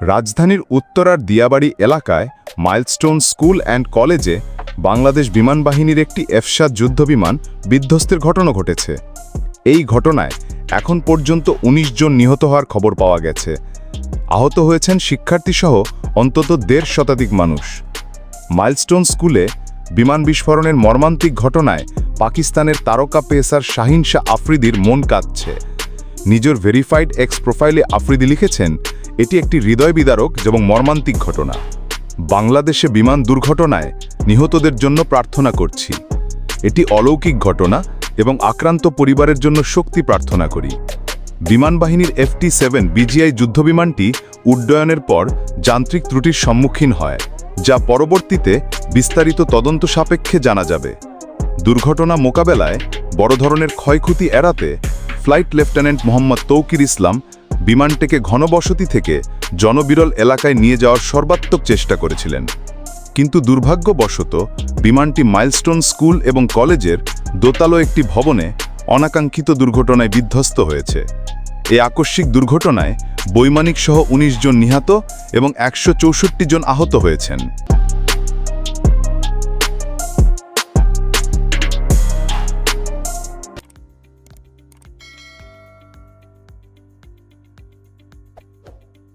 রাজধানীর উত্তরার দিয়াবাড়ি এলাকায় মাইলস্টোন স্কুল অ্যান্ড কলেজে বাংলাদেশ বিমান বাহিনীর একটি এফসাদ যুদ্ধবিমান বিধ্বস্তের ঘটনা ঘটেছে। এই ঘটনায় এখন পর্যন্ত ১৯ জন নিহত হওয়ার খবর পাওয়া গেছে। আহত হয়েছেন শিক্ষার্থীসহ অন্তত দেড় শতাধিক মানুষ। মাইলস্টোন স্কুলে বিমান বিস্ফোরণের মর্মান্তিক ঘটনায় পাকিস্তানের তারকা পেসার শাহিন শাহ আফ্রিদির মন কাঁদছে নিজের ভেরিফাইড এক্স প্রোফাইলে আফ্রিদি লিখেছেন এটি একটি হৃদয় বিদারক এবং মর্মান্তিক ঘটনা। বাংলাদেশে বিমান দুর্ঘটনায় নিহতদের জন্য প্রার্থনা করছি। এটি অলৌকিক ঘটনা এবং আক্রান্ত পরিবারের জন্য শক্তি প্রার্থনা করি। বিমান বাহিনীর এফটি সেভেন বিজিআই যুদ্ধবিমানটি উড্ডয়নের পর যান্ত্রিক ত্রুটির সম্মুখীন হয়, যা পরবর্তীতে বিস্তারিত তদন্ত সাপেক্ষে জানা যাবে। দুর্ঘটনা মোকাবেলায় বড় ধরনের ক্ষয়ক্ষতি এড়াতে ফ্লাইট লেফটেন্যান্ট মোহাম্মদ তৌকির ইসলাম বিমানটিকে ঘনবসতি থেকে জনবিরল এলাকায় নিয়ে যাওয়ার সর্বাত্মক চেষ্টা করেছিলেন। কিন্তু দুর্ভাগ্যবশত, বিমানটি মাইলস্টোন স্কুল এবং কলেজের দোতালো একটি ভবনে অনাকাঙ্ক্ষিত দুর্ঘটনায় বিধ্বস্ত হয়েছে। এই আকস্মিক দুর্ঘটনায় বৈমানিক সহ ১৯ জন নিহত এবং একশো চৌষট্টি জন আহত হয়েছেন।